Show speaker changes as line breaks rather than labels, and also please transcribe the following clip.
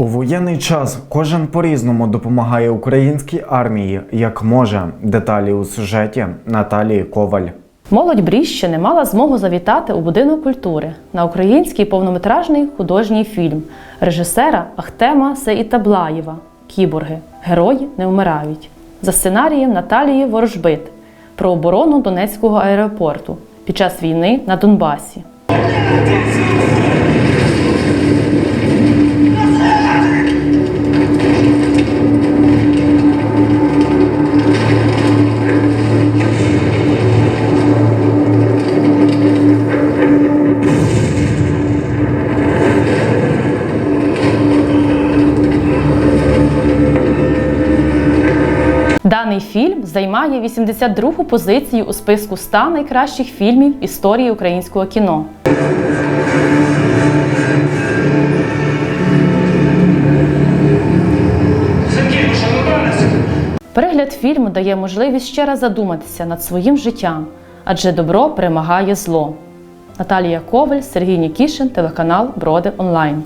У воєнний час кожен по-різному допомагає українській армії, як може. Деталі у сюжеті Наталії Коваль.
Молодь Бріщини мала змогу завітати у будинок культури на український повнометражний художній фільм режисера Ахтема Сеїтаблаєва Кіборги Герої не вмирають за сценарієм Наталії Ворожбит про оборону Донецького аеропорту під час війни на Донбасі. Даний фільм займає 82-гу позицію у списку 100 найкращих фільмів історії українського кіно. Перегляд фільму дає можливість ще раз задуматися над своїм життям, адже добро перемагає зло. Наталія Коваль, Сергій Нікішин, телеканал Броди Онлайн.